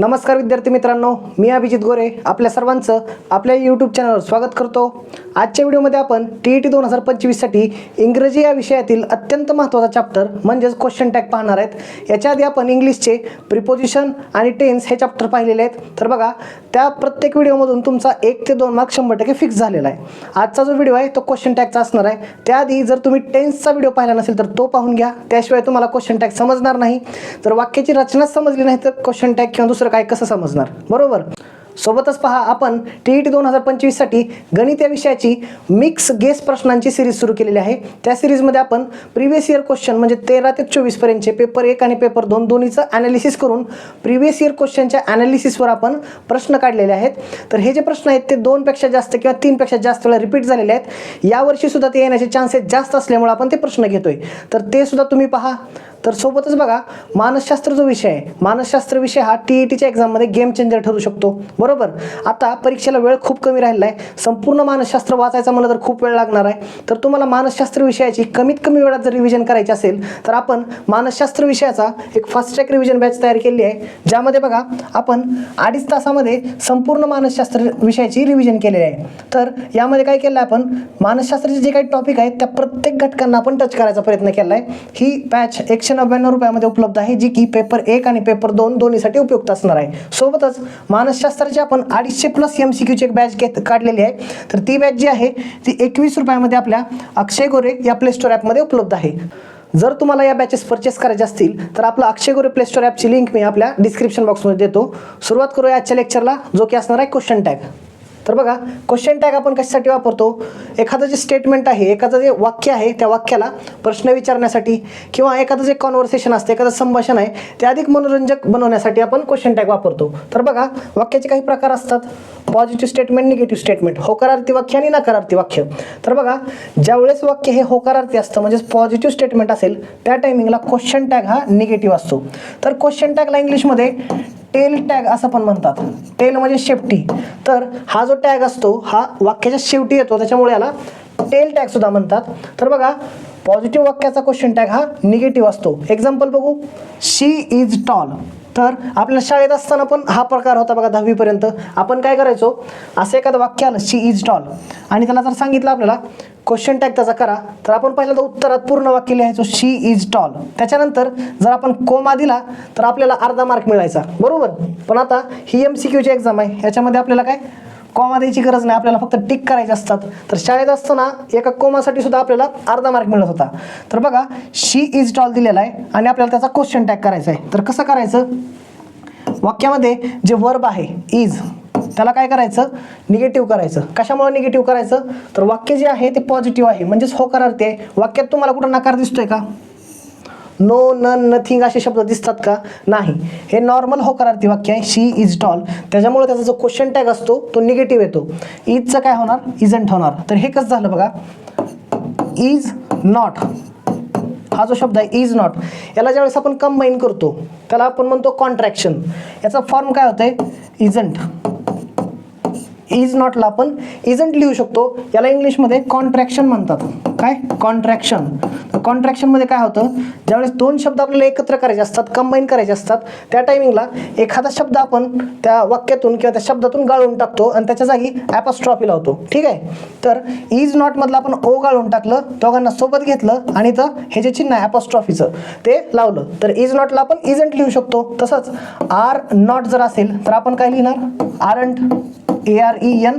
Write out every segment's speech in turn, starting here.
नमस्कार विद्यार्थी मित्रांनो मी अभिजित गोरे आपल्या सर्वांचं आपल्या यूट्यूब चॅनलवर स्वागत करतो. आजच्या व्हिडिओमध्ये आपण टी ई टी दोन हजार पंचवीससाठी इंग्रजी या विषयातील अत्यंत महत्त्वाचा चॅप्टर म्हणजेच क्वेश्चन टॅग पाहणार आहेत. याच्या आधी आपण इंग्लिशचे प्रिपोजिशन आणि टेन्स हे चॅप्टर पाहिलेले आहेत. तर बघा त्या प्रत्येक व्हिडिओमधून तुमचा एक ते दोन मार्क शंभर टक्के फिक्स झालेला आहे. आजचा जो व्हिडिओ आहे तो क्वेश्चन टॅगचा असणार आहे. त्याआधी जर तुम्ही टेन्सचा व्हिडिओ पाहिला नसेल तर तो पाहून घ्या. त्याशिवाय तुम्हाला क्वेश्चन टॅग समजणार नाही. जर वाक्याची रचना समजली नाही तर क्वेश्चन टॅग किंवा दुसरं काय कसं समजणार? बरोबर? सोबतच पहा आपण टी ई टी दोन हजार पंचवीससाठी गणित या विषयाची मिक्स गेस प्रश्नांची सिरीज सुरू केलेली आहे. त्या सिरीजमध्ये आपण प्रिव्हियस इयर क्वेश्चन म्हणजे तेरा ते चोवीसपर्यंतचे पेपर एक आणि पेपर दोन दोन्हीचं ॲनालिसिस करून प्रिव्हियस इयर क्वेश्चनच्या ॲनालिसिसवर आपण प्रश्न काढलेले आहेत. तर हे जे प्रश्न आहेत ते दोनपेक्षा जास्त किंवा तीनपेक्षा जास्त वेळा रिपीट झालेले आहेत. यावर्षीसुद्धा ते येण्याचे चान्सेस जास्त असल्यामुळे आपण ते प्रश्न घेतोय. तर ते सुद्धा तुम्ही पहा. तर सोबतच बघा मानसशास्त्र जो विषय आहे मानसशास्त्र विषय हा टी ई टीच्या एक्झाममध्ये गेम चेंजर ठरू शकतो. बरोबर? आता परीक्षेला वेळ खूप कमी राहिला आहे. संपूर्ण मानसशास्त्र वाचायचा मला तर खूप वेळ लागणार आहे. तर तुम्हाला मानसशास्त्र विषयाची कमीत कमी वेळात जर रिव्हिजन करायची असेल तर आपण मानसशास्त्र विषयाचा एक फास्ट ट्रॅक रिव्हिजन बॅच तयार केली आहे. ज्यामध्ये बघा आपण अडीच तासामध्ये संपूर्ण मानसशास्त्र विषयाची रिव्हिजन केलेली आहे. तर यामध्ये काय केलं आहे आपण? मानसशास्त्राचे जे काही टॉपिक आहेत त्या प्रत्येक घटकांना आपण टच करायचा प्रयत्न केला आहे ही बॅच एकशे नव्याण्णव रुपयामध्ये उपलब्ध आहे जी की पेपर एक आणि पेपर दोन दोन्हीसाठी उपयुक्त असणार आहे. सोबतच मानसशास्त्राची आपण अडीचशे प्लस एम सी क्यूची एक बॅच घेत काढलेली आहे. तर ती बॅच जी आहे ती एकवीस रुपयामध्ये आपल्या अक्षय गोरे या प्ले स्टोर ॲपमध्ये उपलब्ध आहे. जर तुम्हाला या बॅचेस परचेस करायचे असतील तर आपलं अक्षय गोरे प्ले स्टोर ॲपची लिंक मी आपल्या डिस्क्रिप्शन बॉक्समध्ये देतो. सुरुवात करूया आजच्या लेक्चरला जो की असणार आहे क्वेश्चन टॅग तर बघा क्वेश्चन टॅग आपण कशासाठी वापरतो? एखादं जे स्टेटमेंट आहे एखादं जे वाक्य आहे त्या वाक्याला प्रश्न विचारण्यासाठी किंवा एखादं जे कॉन्व्हर्सेशन असते एखादं संभाषण आहे ते अधिक मनोरंजक बनवण्यासाठी आपण क्वेश्चन टॅग वापरतो. तर बघा वाक्याचे काही प्रकार असतात. पॉझिटिव्ह स्टेटमेंट निगेटिव्ह स्टेटमेंट होकारार्थी वाक्य आणि नकारार्थी वाक्य. तर बघा ज्यावेळेस वाक्य हे होकारार्थी असतं म्हणजेच पॉझिटिव्ह स्टेटमेंट असेल त्या टायमिंगला क्वेश्चन टॅग हा निगेटिव्ह असतो. तर क्वेश्चन टॅगला इंग्लिशमध्ये टेल टॅग असं पण म्हणतात. टेल म्हणजे शेपटी. तर हा जो टॅग असतो हा वाक्याच्या शेवटी येतो. त्याच्यामुळे याला टेल टॅग सुद्धा म्हणतात. तर बघा पॉझिटिव्ह वाक्याचा क्वेश्चन टॅग हा निगेटिव्ह असतो. एक्झाम्पल बघू. शी इज टॉल तर आपल्या शाळेत असताना पण हा प्रकार होता बघा दहावीपर्यंत. आपण काय करायचो? असं एखादं वाक्य आलं शी इज टॉल आणि त्याला जर सांगितलं आपल्याला क्वेश्चन टॅग त्याचा करा. तर आपण पहिल्यांदा उत्तरात पूर्ण वाक्य लिहायचो शी इज टॉल त्याच्यानंतर जर आपण कोमा दिला तर आपल्याला अर्धा मार्क मिळायचा. बरोबर? पण आता ही एम सी क्यूची एक्झाम आहे. याच्यामध्ये आपल्याला काय? कोमा द्यायची गरज नाही. आपल्याला फक्त टिक करायचे असतात. तर शाळेत असताना एका कोमासाठी सुद्धा आपल्याला अर्धा मार्क मिळत होता. तर बघा शी इज टॉल दिलेला आहे आणि आपल्याला त्याचा क्वेश्चन टॅग करायचा आहे. तर कसं करायचं? वाक्यामध्ये जे वर्ब आहे इज त्याला काय करायचं? निगेटिव्ह करायचं. कशामुळे निगेटिव्ह करायचं? तर वाक्य जे आहे ते पॉझिटिव्ह आहे. म्हणजेच हो आहे वाक्यात तुम्हाला कुठं नकार दिसतोय का? नो नन नथिंग असे शब्द दिसतात का? नाही. हे नॉर्मल होकारार्थी वाक्य आहे. शी इज टॉल त्याच्यामुळे त्याचा जो क्वेश्चन टॅग असतो तो निगेटिव्ह येतो. इजचं काय होणार? इजंट होणार. तर हे कसं झालं बघा? इज नॉट हा जो शब्द आहे इज नॉट याला ज्यावेळेस आपण कंबाईन करतो त्याला आपण म्हणतो कॉन्ट्रॅक्शन याचा फॉर्म काय होतं आहे इजंट इज नॉटला आपण इजंट लिहू शकतो. याला इंग्लिशमध्ये कॉन्ट्रॅक्शन म्हणतात. काय? कॉन्ट्रॅक्शन कॉन्ट्रॅक्शनमध्ये काय होतं? ज्यावेळेस दोन शब्द आपल्याला एकत्र करायचे असतात कंबाईन करायचे असतात त्या टायमिंगला एखादा शब्द आपण त्या वाक्यातून किंवा त्या शब्दातून गाळून टाकतो आणि त्याच्या जागी ॲपॉस्ट्रॉफी लावतो. ठीक आहे? तर इज नॉटमधलं आपण ओ गाळून टाकलं दोघांना सोबत घेतलं आणि तर हे जे चिन्ह आहे ॲपॉस्ट्रॉफीचं ते लावलं. तर इज नॉटला आपण इजंट लिहू शकतो. तसंच आर नॉट जर असेल तर आपण काय लिहिणार? Aren't A R E N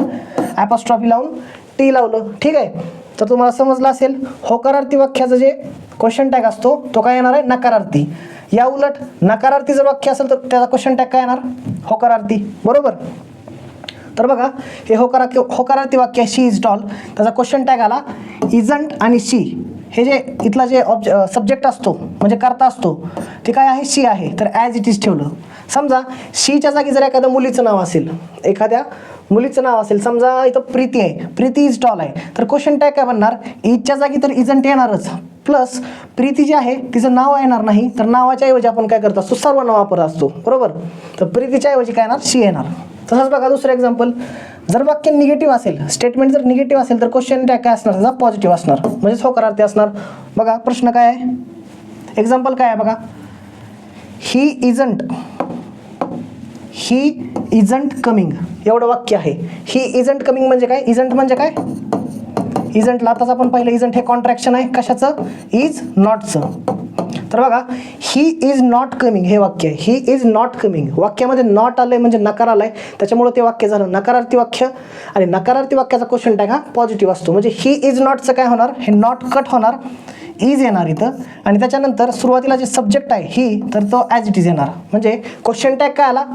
apostrophe लावून टी लावलं. ठीक आहे? तर तुम्हाला समजलं असेल होकारार्थी वाक्याचं जे क्वेश्चन टॅग असतो तो काय येणार आहे? नकारार्थी. या उलट नकारार्थी जर वाक्य असेल तर त्याचा क्वेश्चन टॅग काय येणार? होकारार्थी. बरोबर? तर बघा हे होकारा होकारार्थी वाक्य शी इज टॉल त्याचा क्वेश्चन टॅग आला इजंट आणि शी हे जे इथला जे ऑब्ज सब्जेक्ट असतो म्हणजे करता असतो ते काय आहे? शी आहे. तर ॲज इट इज ठेवलं. समजा शीच्या जागी जर एखाद्या मुलीचं नाव असेल एखाद्या मुलीचं नाव असेल समजा इथं प्रीती आहे. प्रीती इज टॉल आहे. तर क्वेश्चन टॅग काय बनणार? इजच्या जागी तर इजंट येणारच. प्लस प्रीती जी आहे तिचं नाव येणार नाही. तर नावाच्या ऐवजी आपण काय करत असतो? सर्व नाव वापर असतो. बरोबर? तर प्रीतीच्या ऐवजी काय येणार? शी येणार. तसंच बघा दुसरं एक्झाम्पल जर वाक्य निगेटिव्ह असेल स्टेटमेंट जर निगेटिव्ह असेल तर क्वेश्चन टॅग काय असणार? त्याचा पॉझिटिव्ह असणार. म्हणजेच होकारार्थी असणार. बघा प्रश्न काय आहे? एक्झाम्पल काय आहे बघा? He isn't he isn't coming एवढं वाक्य आहे. ही इजंट कमिंग म्हणजे काय? इजंट म्हणजे काय? इजंटला आताच आपण पाहिलं. इजंट हे कॉन्ट्रॅक्शन आहे. कशाचं? इज नॉटचं तर बघा ही इज नॉट कमिंग हे वाक्य आहे. ही इज नॉट कमिंग वाक्यामध्ये नॉट आलं आहे म्हणजे नकार आलं आहे त्याच्यामुळं ते वाक्य झालं. नकारार्थी वाक्य. आणि नकारार्थी वाक्याचा क्वेश्चन टॅग हा पॉझिटिव्ह असतो. म्हणजे ही इज नॉटचं काय होणार? हे नॉट कट होणार. इज येणार इथं. आणि त्याच्यानंतर सुरुवातीला जे सब्जेक्ट आहे ही तर तो ॲज इट इज येणार. म्हणजे क्वेश्चन टॅग काय आला?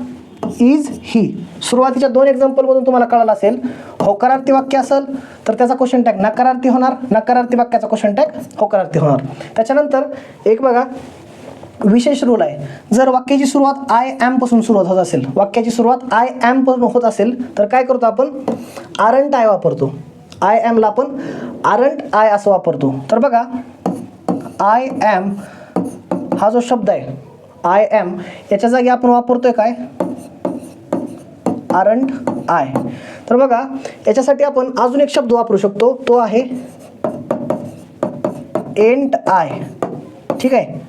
इज ही सुरुवातीच्या दोन एक्झाम्पलमधून तुम्हाला कळालं असेल. होकारार्थी वाक्य असेल तर त्याचा क्वेश्चन टॅग नकारार्थी होणार नकारार्थी वाक्याचा क्वेश्चन टॅग होकारार्थी होणार. त्याच्यानंतर एक बघा विशेष रूल आहे. जर वाक्याची सुरुवात आय ॲमपासून सुरुवात होत असेल वाक्याची सुरुवात आय ॲमपासून होत असेल तर काय करतो आपण? आरंट आय वापरतो. आय ॲमला आपण आरंट आय असं वापरतो. तर बघा आय ॲम हा जो शब्द आहे आय ॲम याच्या जागी आपण वापरतोय काय? Aren't I. तर बघा याच्यासाठी आपण अजून एक शब्द वापरू शकतो. तो आहे एंट आय. ठीक आहे?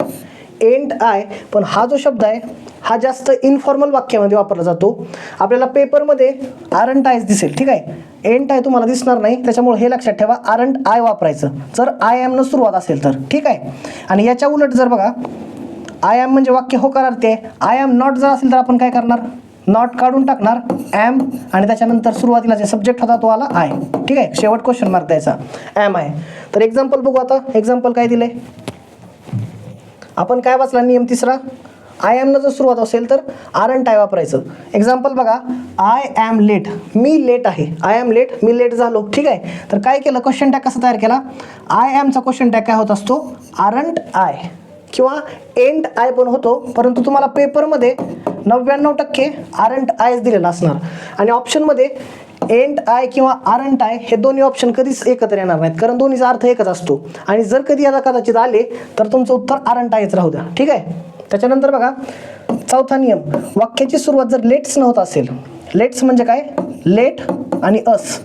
एंट आय पण हा जो शब्द आहे हा जास्त इनफॉर्मल वाक्यामध्ये वापरला जातो. आपल्याला पेपरमध्ये आरंट आयच दिसेल. ठीक आहे? एंट आय तुम्हाला दिसणार नाही. त्याच्यामुळे हे लक्षात ठेवा आरंट आय वापरायचं. जर आय एमनं सुरुवात असेल तर. ठीक आहे? आणि याच्या उलट जर बघा आय एम म्हणजे वाक्य होकारार्थी आहे. आय एम नॉट जर असेल तर आपण काय करणार? नॉट काढून टाकणार ॲम आणि त्याच्यानंतर सुरुवातीला जे सब्जेक्ट होता तो आला आय ठीक आहे? शेवट क्वेश्चन मार्क द्यायचा. ॲम आहे तर एक्झाम्पल बघू आता. एक्झाम्पल काय दिले आपण काय वाचला? नियम तिसरा. आय ॲमनं जर सुरुवात असेल तर आर एन टाय वापरायचं. एक्झाम्पल बघा. आय ॲम लेट मी लेट आहे. आय एम लेट मी लेट झालो. ठीक आहे? तर काय केलं? क्वेश्चन टॅग कसा तयार केला? आय ॲमचा क्वेश्चन टॅग काय होत असतो? आरंट आय किंवा एंट आय पण होतो परंतु तुम्हाला पेपरमध्ये नव्याण्णव टक्के आरंट आयच दिलेला असणार. आणि ऑप्शनमध्ये एंट आय किंवा आरंट आय हे दोन्ही ऑप्शन कधीच एकत्र येणार नाहीत कारण दोन्हीचा अर्थ एकच असतो. आणि जर कधी आता कदाचित आले तर तुमचं उत्तर आरंट आयच राहू द्या. ठीक आहे? त्याच्यानंतर बघा चौथा नियम. वाक्याची सुरुवात जर लेट्स न होत असेल लेट्स म्हणजे काय? लेट आणि अस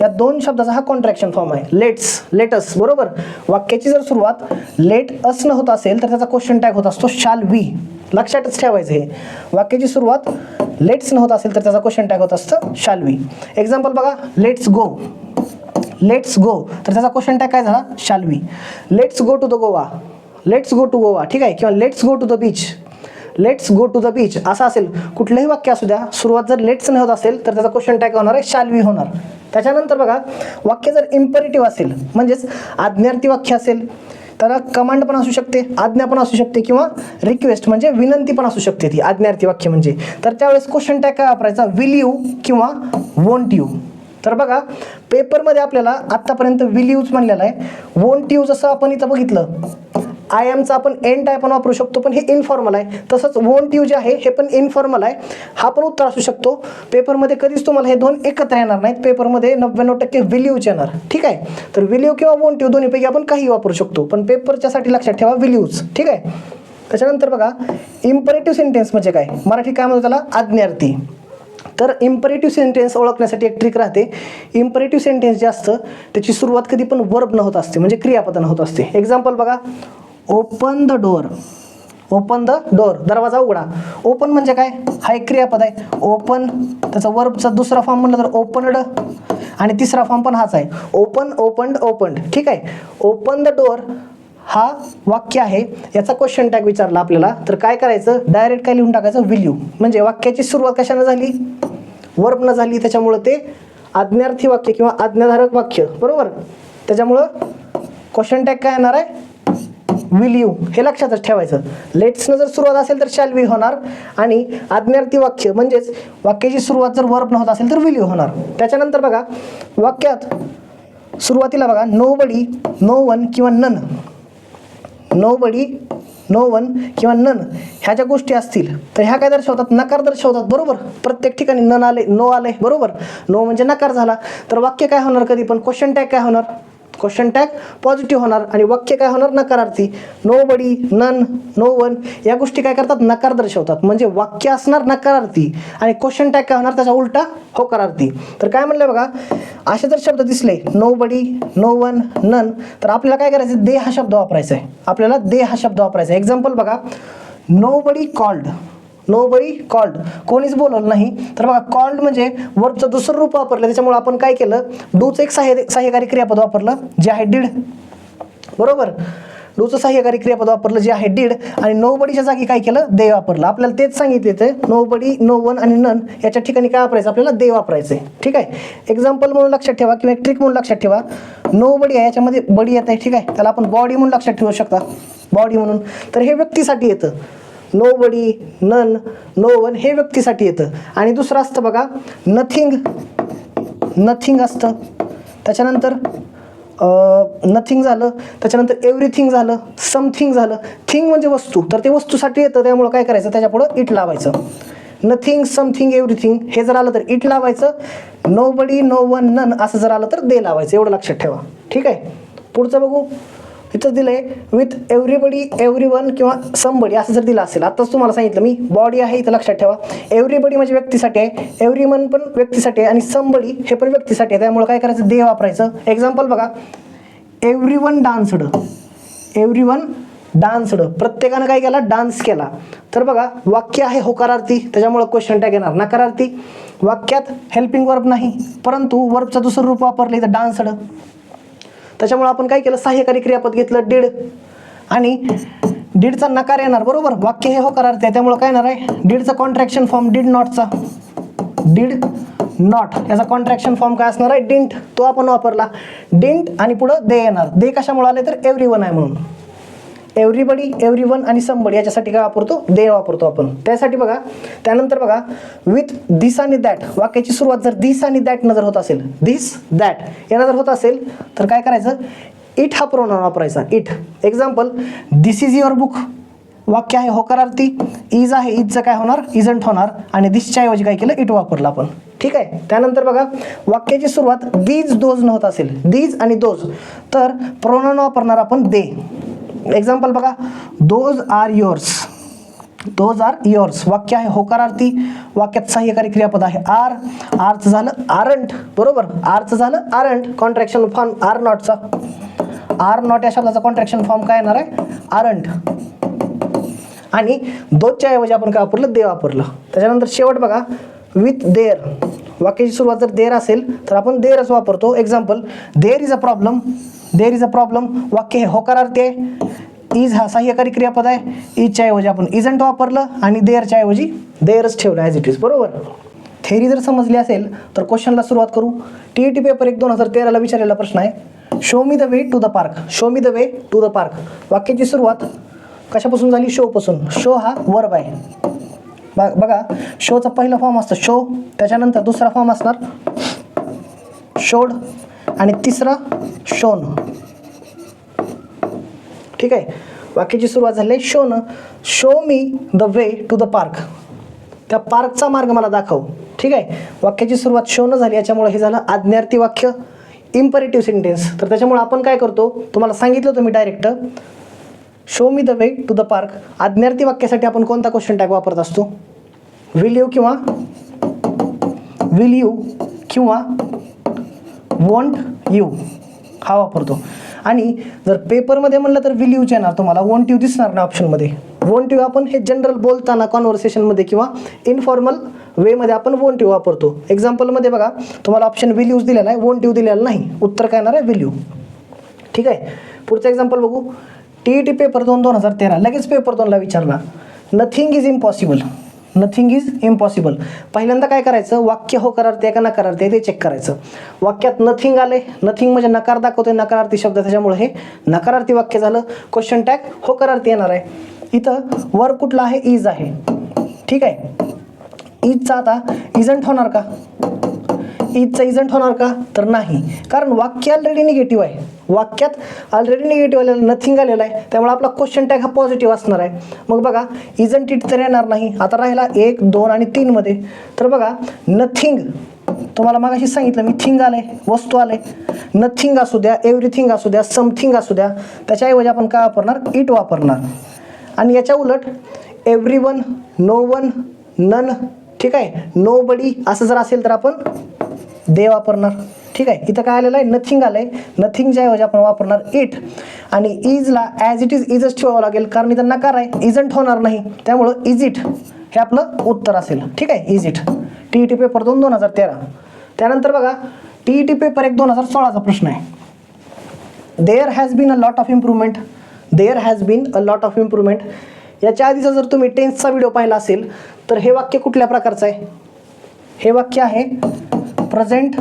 या दोन शब्दाचा हा कॉन्ट्रॅक्शन फॉर्म आहे. लेट्स लेटस बरोबर? वाक्याची जर सुरुवात लेट अस न होत असेल तर त्याचा क्वेश्चन टॅग होत असतो शाल वी लक्षातच ठेवायचं हे. वाक्याची सुरुवात लेट्स न होत असेल तर त्याचा क्वेश्चन टॅग होत असतं शाल वी एक्झाम्पल बघा लेट्स गो लेट्स गो तर त्याचा क्वेश्चन टॅग काय झाला? Shall we let's go to the Goa let's go to Goa ठीक आहे? किंवा let's go to the beach let's go to the beach असं असेल. कुठलंही वाक्य असू द्या सुरुवात जर लेट्स नाही होत असेल तर त्याचा क्वेश्चन टॅग होणार आहे शालवी होणार. त्याच्यानंतर बघा वाक्य जर इम्परेटिव्ह असेल म्हणजेच आज्ञार्थी वाक्य असेल तर कमांड पण असू शकते आज्ञा पण असू शकते किंवा रिक्वेस्ट म्हणजे विनंती पण असू शकते ती आज्ञार्थी वाक्य म्हणजे. तर त्यावेळेस क्वेश्चन टॅग काय वापरायचा? विल यू किंवा वोंट यू तर बघा पेपरमध्ये आपल्याला आत्तापर्यंत विल यूज म्हणलेला आहे. वोंट यूज असं आपण इथं बघितलं आय एमचा आपण एन टाय पण वापरू शकतो पण हे इनफॉर्मल आहे. तसंच वोंट यू जे आहे हे पण इनफॉर्मल आहे. हा पण उत्तर असू शकतो. पेपरमध्ये कधीच तुम्हाला हे दोन एकत्र येणार नाहीत. पेपरमध्ये नव्याण्णव टक्के विल येणार. ठीक आहे? तर विल यू किंवा वोंट यू दोन्हीपैकी आपण काही वापरू शकतो. पण पेपरच्यासाठी लक्षात ठेवा विल यूज ठीक आहे? त्याच्यानंतर बघा इम्परेटिव्ह सेंटेन्स म्हणजे काय? मराठी काय म्हणतो त्याला? आज्ञार्थी. तर इम्परेटिव्ह सेंटेन्स ओळखण्यासाठी एक ट्रिक राहते. इम्परेटिव्ह सेंटेन्स जे असतं त्याची सुरुवात कधी पण वर्ब न होत असते म्हणजे क्रियापदन होत असते. एक्झाम्पल बघा. Open the door open the door दरवाजा उघडा. ओपन म्हणजे काय? हा एक क्रियापद आहे. ओपन त्याचा वर्बचा दुसरा फॉर्म म्हणलं तर ओपनड आणि तिसरा फॉर्म पण हाच आहे. ओपन ओपनड ओपनड ठीक आहे? ओपन द डोअर हा वाक्य आहे. याचा क्वेश्चन टॅग विचारला आपल्याला. तर काय करायचं? डायरेक्ट काय लिहून टाकायचं? विल यू म्हणजे वाक्याची सुरुवात कशानं झाली? वर्बनं झाली. त्याच्यामुळं ते आज्ञार्थी वाक्य किंवा आज्ञाधारक वाक्य. बरोबर? त्याच्यामुळं क्वेश्चन टॅग काय येणार आहे? विल यू हे लक्षातच ठेवायचं. लेट्सनं जर सुरुवात असेल तर शॅल वी होणार? आणि आज्ञार्थी वाक्य म्हणजेच वाक्याची सुरुवात जर वर्ब न होत असेल तर विल यू होणार? त्याच्यानंतर बघा वाक्यात सुरुवातीला बघा नो बडी नो वन किंवा none nobody no one किंवा नन ह्या ज्या गोष्टी असतील तर ह्या काय दर्शवतात? नकार दर्शवतात बरोबर? प्रत्येक ठिकाणी नन आले नो आले बरोबर? नो म्हणजे नकार झाला. तर वाक्य काय होणार कधी? पण क्वेश्चन टॅग काय होणार? क्वेश्चन टॅग पॉझिटिव्ह होणार आणि वाक्य काय होणार? नकारार्थी. Nobody none no one या गोष्टी काय करतात? नकार दर्शवतात. म्हणजे वाक्य असणार नकारार्थी आणि क्वेश्चन टॅग काय होणार? त्याचा उलटा होकारार्थी. तर काय म्हणलं बघा? असे जर शब्द दिसले nobody no one none तर आपल्याला काय करायचं दे हा शब्द वापरायचा आहे आपल्याला दे हा शब्द वापरायचा आहे एक्झाम्पल बघा. Nobody called nobody called. कोणीच बोलवलं नाही. तर बघा कॉल्ड म्हणजे वर्बचं दुसरं रूप वापरलं. त्याच्यामुळे आपण काय केलं? डूचं एक सहाय्य सहाय्यकारी क्रियापद वापरलं जे आहे डीड. बरोबर? डूचं सहाय्यकारी क्रियापद वापरलं जे आहे डीड. आणि नो बडीच्या जागी काय केलं? दे वापरलं. आपल्याला तेच सांगितले ते नो बडी नो वन आणि नन याच्या ठिकाणी काय वापरायचं? आपल्याला दे वापरायचं. आहे ठीक आहे? एक्झाम्पल म्हणून लक्षात ठेवा किंवा एक ट्रिक म्हणून लक्षात ठेवा. नो बडी आहे याच्यामध्ये बडी येत आहे. ठीक आहे? त्याला आपण बॉडी म्हणून लक्षात ठेवू शकता. बॉडी म्हणून. तर हे व्यक्तीसाठी येतं. Nobody none no one हे व्यक्तीसाठी येतं. आणि दुसरं असतं बघा नथिंग नथिंग असतं. त्याच्यानंतर नथिंग झालं त्याच्यानंतर एव्हरीथिंग झालं समथिंग झालं. थिंग म्हणजे वस्तू. तर ते वस्तूसाठी येतं त्यामुळं काय करायचं? त्याच्यापुढं इट लावायचं. नथिंग समथिंग एव्हरीथिंग हे जर आलं तर इट लावायचं. Nobody no one none असं जर आलं तर दे लावायचं. एवढं लक्षात ठेवा. ठीक आहे? पुढचं बघू. इथं आहे विथ एव्हरीबडी एव्हरी वन किंवा समबडी असं जर दिलं असेल आताच तुम्हाला सांगितलं मी बॉडी आहे इथं लक्षात ठेवा. एव्हरीबडी म्हणजे व्यक्तीसाठी आहे एव्हरी वन पण व्यक्तीसाठी आहे आणि समबडी हे पण व्यक्तीसाठी आहे. त्यामुळे काय करायचं? दे वापरायचं. एक्झाम्पल बघा. Every one danced every one danced प्रत्येकानं काय केला? डान्स केला. तर बघा वाक्य आहे होकारार्थी. त्याच्यामुळं क्वेश्चन टॅग येणार. नकारार्थी. वाक्यात हेल्पिंग वर्ब नाही. परंतु वर्बचं दुसरं रूप वापरलं इथं डान्सड त्याच्यामुळे आपण काय केलं? सहाय्यकारी क्रियापद घेतलं डीड आणि डीडचा नकार येणार बरोबर? वाक्य हे होकारार्थी आहे त्यामुळे काय येणार आहे? डीडचा कॉन्ट्रॅक्शन फॉर्म डीड नॉटचा डीड नॉट याचा कॉन्ट्रॅक्शन फॉर्म काय असणार आहे? डिंट तो आपण वापरला. डिंट आणि पुढं दे येणार. दे कशामुळे आले तर एव्हरी वन आहे म्हणून. एव्हरीबडी एव्हरी वन आणि समबडी याच्यासाठी काय वापरतो? दे वापरतो आपण. त्यासाठी बघा त्यानंतर बघा विथ दिस आणि दॅट वाक्याची सुरुवात जर दिस आणि दॅट नजर जर होत असेल दिस दॅट यानं जर होत असेल तर काय करायचं? इट हा प्रोनाउन वापरायचा. It example this is your book वाक्य आहे होकारार्थी इज आहे इजचं काय होणार? इजंट होणार. आणि दिसच्या ऐवजी काय केलं? इट वापरलं आपण. ठीक आहे? त्यानंतर बघा वाक्याची सुरुवात दीज दोज न होत असेल. दीज आणि दोज तर प्रोनाउन वापरणार आपण दे एक्झाम्पल बघा. Those are yours those are yours वाक्य आहे होकारार्थी. वाक्यात सहाय्यकारी क्रियापद आहे. आर आरचं झालं आरंट बरोबर? आरचं झालं आरंट कॉन्ट्रॅक्शन फॉर्म आर नॉटचा आर नॉट या शब्दाचा कॉन्ट्रॅक्शन फॉर्म काय येणार आहे? आरंट आणि दोजच्या ऐवजी आपण काय वापरलं? दे वापरलं. त्याच्यानंतर शेवट बघा. विथ देअर वाक्याची सुरुवात जर देर असेल तर आपण देरच वापरतो. Example there is a problem there is a problem वाक्य हे होकारार्थी आहे इज हा सहाय्यकारी क्रियापद आहे. इजच्या ऐवजी आपण इजंट वापरलं आणि देअरच्या ऐवजी देअरच ठेवलं ॲज इट इज बरोबर? थेरी जर समजली असेल तर क्वेश्चनला सुरुवात करू. टी ई टी पेपर एक दोन हजार तेराला विचारलेला प्रश्न आहे. Show me the way to the park show me the way to the park वाक्याची सुरुवात कशापासून झाली? शोपासून शो हा वर्ब आहे. बघ- बघा शोचा पहिला फॉर्म असतो. शो त्याच्यानंतर दुसरा फॉर्म असणार. शोड आणि तिसरा शोन ठीक आहे? वाक्याची सुरुवात झाली आहे shown show me the way to the park त्या पार्कचा मार्ग मला दाखव. ठीक आहे? वाक्याची सुरुवात शोनं झाली. याच्यामुळे हे झालं आज्ञार्थी वाक्य. इम्परेटिव्ह सेंटेन्स तर त्याच्यामुळे आपण काय करतो? तुम्हाला सांगितलं होतं मी direct show me the way to the park आज्ञार्थी वाक्यासाठी आपण कोणता क्वेश्चन टॅग वापरत असतो? विल यू किंवा विल यू किंवा वॉन्ट यू हा वापरतो. आणि जर पेपरमध्ये म्हणलं तर विल यूच येणार तुम्हाला. वॉन्ट यू दिसणार ना ऑप्शनमध्ये वॉन्ट यू आपण हे जनरल बोलताना कॉन्व्हर्सेशनमध्ये किंवा इनफॉर्मल वेमध्ये आपण वॉन्ट यू वापरतो. एक्झाम्पलमध्ये बघा तुम्हाला ऑप्शन विल यूज दिलेला आहे वॉन्ट यू दिलेला नाही. उत्तर काय येणार आहे? विल यू ठीक आहे? पुढचं एक्झाम्पल बघू. टी ई टी पेपर दोन दोन हजार तेरा. लगेच पेपर दोनला विचारला. Nothing is impossible nothing is impossible पहिल्यांदा काय करायचं? वाक्य हो करार्थी आहे का नकारार्थी आहे ते चेक करायचं. वाक्यात नथिंग आले नथिंग म्हणजे नकार दाखवतोय. नकारार्थी शब्द त्याच्यामुळे हे नकारार्थी वाक्य झालं. क्वेश्चन टॅग हो करार्थी येणार आहे. इथं वर कुठला आहे? इज आहे. ठीक आहे? ईजचा आता इजंट होणार का? ईजचा इजंट होणार का? तर नाही. कारण वाक्य ऑलरेडी निगेटिव्ह आहे. वाक्यात ऑलरेडी निगेटिव्ह आलेलं नथिंग आलेलं आहे. त्यामुळे आपला क्वेश्चन टॅग हा पॉझिटिव्ह असणार आहे. मग बघा इजंट इट तर येणार नाही. आता राहिला एक दोन आणि तीनमध्ये तर बघा नथिंग तुम्हाला मागाशी सांगितलं मी थिंग आले वस्तू आले नथिंग असू द्या एव्हरीथिंग असू द्या समथिंग असू द्या त्याच्याऐवजी आपण काय वापरणार? इट वापरणार. आणि याच्या उलट everyone no one none ठीक आहे? नो बडी असं जर असेल तर आपण दे वापरणार. ठीक आहे? इथं काय आलेलं आहे? नथिंग आलं आहे नथिंगच्या ऐवजी आपण वापरणार इट आणि इजला ॲज इट इज इजच ठेवावं लागेल. कारण इथं नकार आहे. इजंट होणार नाही. त्यामुळं इज इट हे आपलं उत्तर असेल. ठीक आहे? Is it T E T paper दोन दोन हजार तेरा. त्यानंतर बघा टी ई टी पेपर एक दोन हजार सोळाचा प्रश्न आहे. There has been a lot of improvement there has been a lot of improvement याच्या आधीचा जर तुम्ही टेन्सचा व्हिडिओ पाहिला असेल तर हे वाक्य कुठल्या प्रकारचं आहे? हे वाक्य आहे प्रेझेंट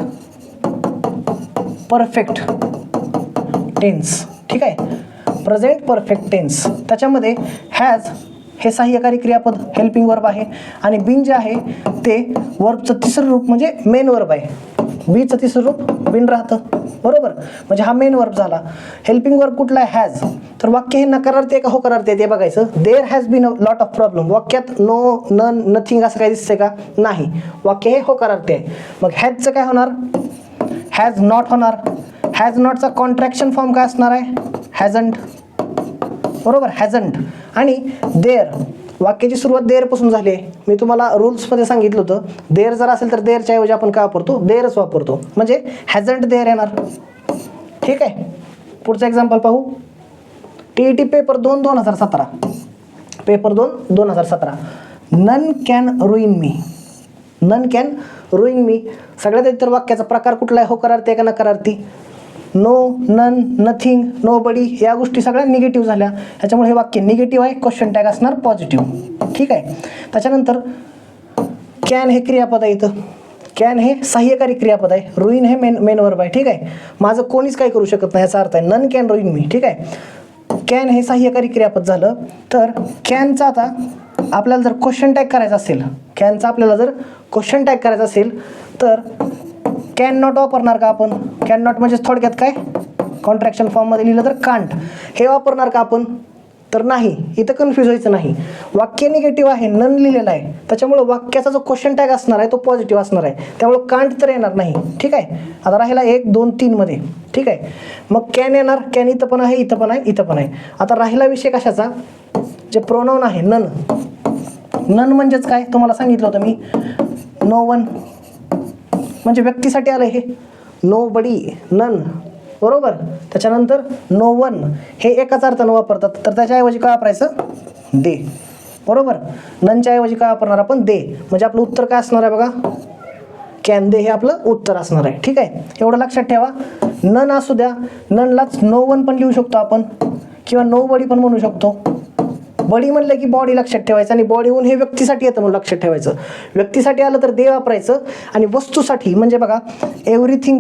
परफेक्ट टेन्स. ठीक आहे? Present perfect tense. त्याच्यामध्ये हॅज हे सहाय्यकारी क्रियापद हेल्पिंग वर्ब आहे आणि बिन जे आहे ते वर्बचं तिसरं रूप म्हणजे मेन वर्ब आहे. बीचं तिसरं रूप बिन राहतं. बरोबर? म्हणजे हा मेन वर्ब झाला. हेल्पिंग वर्ब कुठला आहे? हॅज तर वाक्य हे नकारार्थी आहे का हो करार्थी आहे ते बघायचं. There has been a lot of problem वाक्यात नो नन नथिंग असं काही दिसतंय का? नाही. वाक्य हे हो करार्थी आहे. मग हॅजचं काय होणार? हॅज नॉट होणार. हॅज नॉटचा कॉन्ट्रॅक्शन फॉर्म काय असणार आहे? हॅझंट बरोबर? हॅझंट आणि देअर वाक्याची सुरुवात देअरपासून झाली आहे. मी तुम्हाला रूल्समध्ये सांगितलं होतं देअर जर असेल तर देरच्या ऐवजी आपण काय वापरतो? देअरच वापरतो. म्हणजे हॅझंट देअर येणार. ठीक आहे? पुढचं एक्झाम्पल पाहू. टी ई टी पेपर दोन दोन हजार सतरा. पेपर दोन दोन हजार सतरा. None can ruin me none can ruin me सगळ्यात इतर वाक्याचा प्रकार कुठला आहे? हो करार्थी आहे का नकारार्थी? No none nothing nobody या गोष्टी सगळ्या निगेटिव्ह झाल्या. त्याच्यामुळे हे वाक्य निगेटिव्ह आहे क्वेश्चन टॅग असणार पॉझिटिव्ह ठीक आहे? त्याच्यानंतर कॅन हे क्रियापद आहे इथं. कॅन हे सहाय्यकारी क्रियापद आहे. रुईन हे मेन मेन वर्ब आहे. ठीक आहे? माझं कोणीच काही करू शकत नाही याचा अर्थ आहे नन कॅन रुईन मी ठीक आहे? कॅन हे सहाय्यकारी क्रियापद झालं. तर कॅनचा आता आपल्याला जर क्वेश्चन टॅग करायचा असेल कॅनचा आपल्याला जर क्वेश्चन टॅग करायचा असेल तर कॅन नॉट वापरणार का आपण? कॅन नॉट म्हणजे थोडक्यात काय? कॉन्ट्रॅक्शन फॉर्ममध्ये लिहिलं तर कांट हे वापरणार का आपण? तर नाही. इथं कन्फ्यूज व्हायचं नाही. वाक्य निगेटिव्ह आहे नन लिहिलेलं आहे. त्याच्यामुळं वाक्याचा जो क्वेश्चन टॅग असणार आहे तो पॉझिटिव्ह असणार आहे. त्यामुळं कांट तर येणार नाही. ठीक आहे? आता राहिला एक दोन तीनमध्ये ठीक आहे? मग कॅन येणार. कॅन इथं पण आहे इथं पण आहे इथं पण आहे. आता राहिला विषय कशाचा? जे प्रोनाऊन आहे नन नन म्हणजेच काय? तुम्हाला सांगितलं होतं मी. नो वन म्हणजे व्यक्तीसाठी आलं हे. नो बडी नन बरोबर? त्याच्यानंतर नो वन. हे एकाच अर्थानं वापरतात. तर त्याच्याऐवजी काय वापरायचं? दे. बरोबर? ननच्या ऐवजी काय वापरणार आपण? दे. म्हणजे आपलं उत्तर काय असणार आहे बघा? कॅन दे हे आपलं उत्तर असणार आहे. ठीक आहे? एवढं लक्षात ठेवा. नन असू द्या. ननलाच नो वन पण लिहू शकतो आपण. किंवा नो बडी पण म्हणू शकतो. बडी म्हणलं की बॉडी लक्षात ठेवायचं आणि बॉडी होऊन हे व्यक्तीसाठी येतं म्हणून लक्षात ठेवायचं. व्यक्तीसाठी आलं तर दे वापरायचं आणि वस्तूसाठी म्हणजे बघा एव्हरीथिंग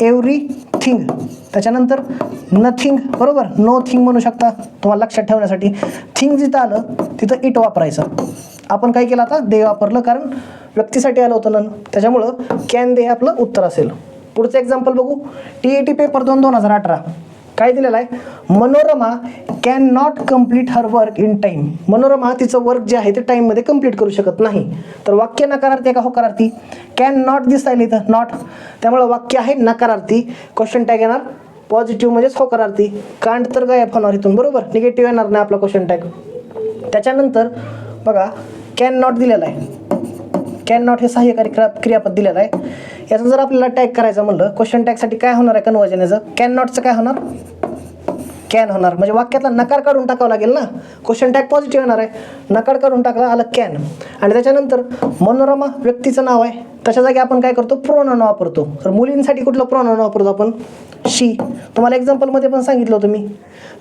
एव्हरीथिंग त्याच्यानंतर नथिंग बरोबर? नो थिंग म्हणू शकता तुम्हाला लक्षात ठेवण्यासाठी. थिंग जिथं आलं तिथं इट वापरायचं. आपण काय केलं आता? दे वापरलं कारण व्यक्तीसाठी आलं होतं नन. त्याच्यामुळं कॅन दे आपलं उत्तर असेल. पुढचं एक्झाम्पल बघू. टी ई टी पेपर दोन दोन हजार अठरा. काय दिलेलं आहे? Manorama can not complete her work in time Manorama तिचं वर्क जे आहे ते टाईममध्ये कंप्लीट करू शकत नाही. तर वाक्य नकारार्थी आहे का होकारार्थी? कॅन नॉट दिसायला इथं. नॉट त्यामुळं वाक्य आहे नकारार्थी. क्वेश्चन टॅग येणार. पॉझिटिव्ह म्हणजेच होकारार्थी. कांड तर गायब होणार इथून. बरोबर? निगेटिव्ह येणार नाही आपला क्वेश्चन टॅग त्याच्यानंतर बघा कॅन नॉट दिलेला आहे. कॅन नॉट हे सहाय्यकारी क्रिया क्रियापद दिलेलं आहे. याचं जर आपल्याला टॅग करायचं म्हणलं क्वेश्चन टॅगसाठी काय होणार आहे कन्वर्जन याचं? कॅन नॉटचं काय होणार? कॅन होणार. म्हणजे वाक्यातला नकार काढून टाकावं लागेल ना? क्वेश्चन टॅग पॉझिटिव्ह येणार आहे. नकार काढून टाकला आलं कॅन आणि त्याच्यानंतर मनोरमा व्यक्तीचं नाव आहे. त्याच्या जागी आपण काय करतो? प्रोनॉन वापरतो. तर मुलींसाठी कुठलं प्रोनॉन वापरतो आपण? शी तुम्हाला एक्झाम्पलमध्ये पण सांगितलं होतं मी.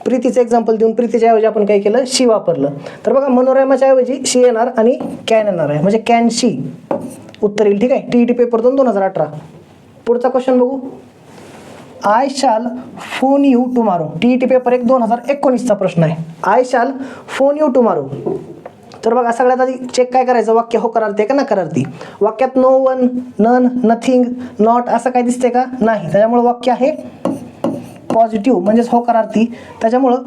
प्रीतीचं एक्झाम्पल देऊन प्रीतीच्या ऐवजी आपण काय केलं? शी वापरलं. तर बघा मनोरमाच्या ऐवजी शी येणार आणि कॅन येणार आहे. म्हणजे कॅन शी उत्तर येईल ठीक आहे? टी ई टी पेपर दोन दोन हजार अठरा. पुढचा क्वेश्चन बघू. I shall phone you tomorrow. T E T paper एक दोन हजार एकोणीसचा प्रश्न आहे. I shall phone you tomorrow. तर बघा सगळ्यात आधी चेक काय करायचं? वाक्य हो करार्थी आहे का नकारार्थी वाक्यात no one none nothing not असं काय दिसते का? नाही. त्याच्यामुळं वाक्य आहे पॉझिटिव्ह म्हणजेच हो करार्थी त्याच्यामुळं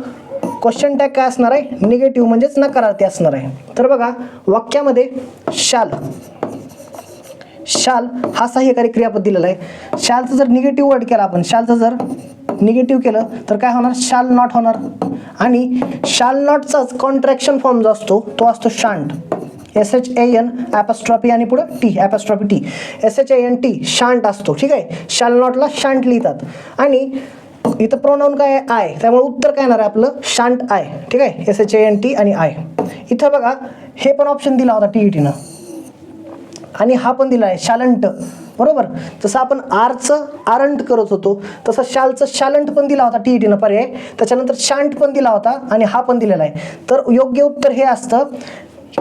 क्वेश्चन टॅग काय असणार आहे? निगेटिव्ह म्हणजेच नकारार्थी असणार आहे. तर बघा वाक्यामध्ये शाल. शाल हा सहाय्यकारी क्रियापद दिलेला आहे. शालचं जर निगेटिव्ह वर्ड केला आपण शालचं जर निगेटिव्ह केलं तर काय होणार? शाल नॉट होणार. आणि शाल नॉटचाच कॉन्ट्रॅक्शन फॉर्म जो असतो तो असतो shan't S H A N apostrophe आणि पुढं T apostrophe T S H A N T shan't असतो ठीक आहे? शाल नॉटला शांट लिहितात. आणि इथं प्रोनाऊन काय आहे? आय त्यामुळे उत्तर काय येणार आहे आपलं? शांट आय ठीक आहे? S H A N T आणि आय इथं बघा हे पण ऑप्शन दिला होता टी ई टीनं आणि हा पण दिला आहे शालंट. बरोबर? जसं आपण आरचं आरंट करत होतो तसं शालचं शालंट पण दिला होता टी ई टीनं पर्याय. त्याच्यानंतर शांट पण दिला होता आणि हा पण दिलेला आहे. तर योग्य उत्तर हे असतं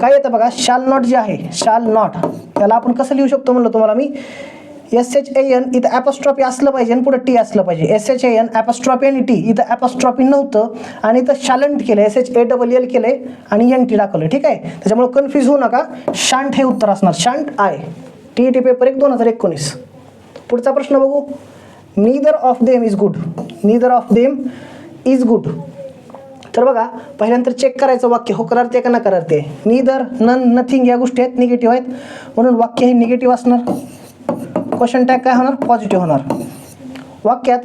काय येतं बघा शाल नॉट जे आहे शाल नॉट. त्याला आपण कसं लिहू शकतो म्हणलं तुम्हाला मी? एस एच ए एन इथं ॲपॉस्ट्रॉपी असलं पाहिजे आणि पुढे टी असलं पाहिजे. S H A N apostrophe आणि टी इथं ॲपॉस्ट्रॉपी नव्हतं आणि इथं शालंट केलं S H A double L केलं आणि एन टी दाखवलं ठीक आहे? त्याच्यामुळे कन्फ्यूज होऊ नका. शांट हे उत्तर असणार. Shan't I. T E T paper एक दोन हजार एकोणीस. पुढचा प्रश्न बघू. Neither of them is good neither of them is good तर बघा पहिल्यांदा चेक करायचं वाक्य. हो करार ते का ना करार ते? नीदर नन नथिंग या गोष्टी आहेत. निगेटिव्ह आहेत. म्हणून वाक्य हे निगेटिव्ह असणार. क्वेश्चन टॅग काय होणार? पॉझिटिव्ह होणार. वाक्यात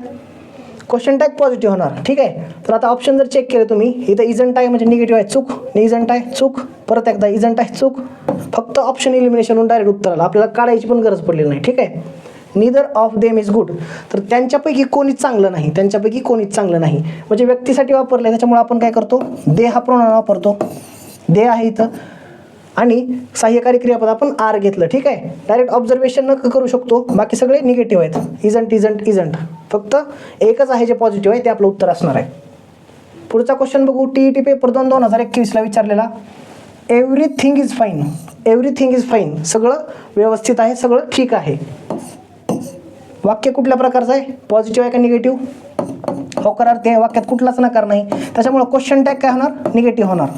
क्वेश्चन टॅग पॉझिटिव्ह होणार. ठीक आहे? तर आता ऑप्शन जर चेक केले तुम्ही इथं इजंट आहे म्हणजे निगेटिव्ह आहे चूक. इजंट आहे चूक. परत एकदा इजंट आहे चूक. फक्त ऑप्शन इलिमिनेशन डायरेक्ट उत्तर आलं. आपल्याला काढायची पण गरज पडलेली नाही. ठीक आहे? Neither of them is good तर त्यांच्यापैकी कोणीच चांगलं नाही. त्यांच्यापैकी कोणीच चांगलं नाही. म्हणजे व्यक्तीसाठी वापरलं त्याच्यामुळे आपण काय करतो? दे हा प्रोनाउन वापरतो. दे आहे इथं. आणि सहाय्यकारी क्रियापद आपण आर घेतलं ठीक आहे? डायरेक्ट ऑब्झर्वेशन न करू शकतो. बाकी सगळे निगेटिव्ह आहेत. इजंट इजंट इजंट फक्त एकच आहे जे पॉझिटिव्ह आहे ते आपलं उत्तर असणार आहे. पुढचा क्वेश्चन बघू. टी ई टी पेपर दोन दोन हजार एकवीसला विचारलेला. Everything is fine everything is fine सगळं व्यवस्थित आहे सगळं ठीक आहे. वाक्य कुठल्या प्रकारचं आहे? पॉझिटिव्ह आहे का निगेटिव्ह होकार ते वाक्यात कुठलाच नकार नाही. त्याच्यामुळं क्वेश्चन टॅग काय होणार? निगेटिव्ह होणार.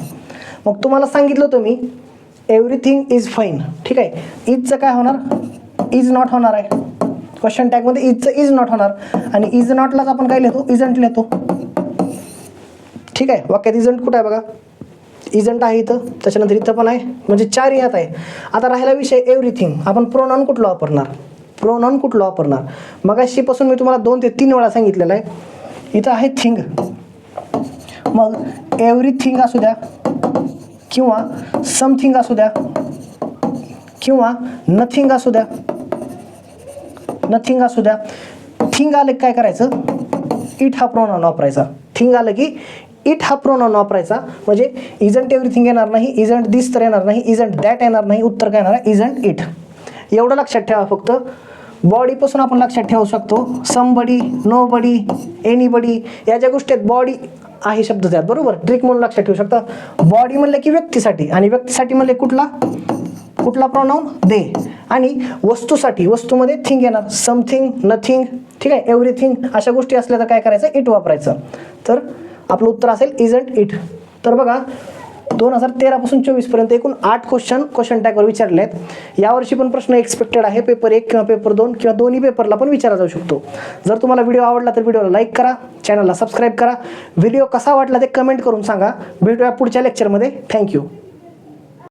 मग तुम्हाला सांगितलं होतं मी एव्हरीथिंग इज फाईन ठीक आहे? इजचं काय होणार? इज नॉट होणार आहे. क्वेश्चन टॅगमध्ये इजचं इज नॉट होणार. आणि इज नॉटलाच आपण काय लिहितो? इजंट लिहितो. ठीक आहे? वाक्यात इजंट कुठं आहे बघा? इजंट आहे इथं. त्याच्यानंतर इथं पण आहे. म्हणजे चार यात आहे. आता राहिला विषय एव्हरीथिंग आपण प्रोनॉन कुठलं वापरणार? प्रोनॉन कुठलं वापरणार? मगाशीपासून मी तुम्हाला दोन ते तीन वेळा सांगितलेलं आहे. इथं आहे थिंग मग एव्हरीथिंग असू द्या. किंवा समथिंग असू द्या किंवा नथिंग असू द्या नथिंग असू द्या. थिंग आलं की काय करायचं? इट हा प्रोनाऊन वापरायचा. थिंग आलं की इट हा प्रोनाऊन वापरायचा. म्हणजे इजंट एव्हरीथिंग येणार नाही इजंट दिस तर येणार नाही इजंट दॅट येणार नाही उत्तर काय येणार? आहे इजंट इट एवढं लक्षात ठेवा फक्त. बॉडीपासून आपण लक्षात ठेवू शकतो. समबडी नो बडी एनीबडी या ज्या गोष्टी आहेत बॉडी आहे शब्द त्यात बरोबर? ट्रिक म्हणून लक्षात ठेवू शकता. बॉडी म्हणलं की व्यक्तीसाठी. आणि व्यक्तीसाठी म्हणले कुठला? कुठला प्रोनाऊन दे आणि वस्तूसाठी वस्तूमध्ये थिंग येणार. समथिंग नथिंग ठीक आहे? एव्हरीथिंग अशा गोष्टी असल्या तर काय करायचं? इट वापरायचं. तर आपलं उत्तर असेल इजंट इट तर बघा दोन हजार तेरापासून चोवीसपर्यंत एकूण आठ क्वेश्चन क्वेश्चन टॅगवर विचारले आहेत यावर्षी पण प्रश्न एक्सपेक्टेड आहे. पेपर एक किंवा पेपर दोन किंवा दोन्ही पेपरला पण विचारला जाऊ शकतो. जर तुम्हाला व्हिडिओ आवडला तर व्हिडिओला लाईक करा चॅनलला सबस्क्राईब करा. व्हिडिओ कसा वाटला ते कमेंट करून सांगा. भेटूया पुढच्या लेक्चरमध्ये थँक्यू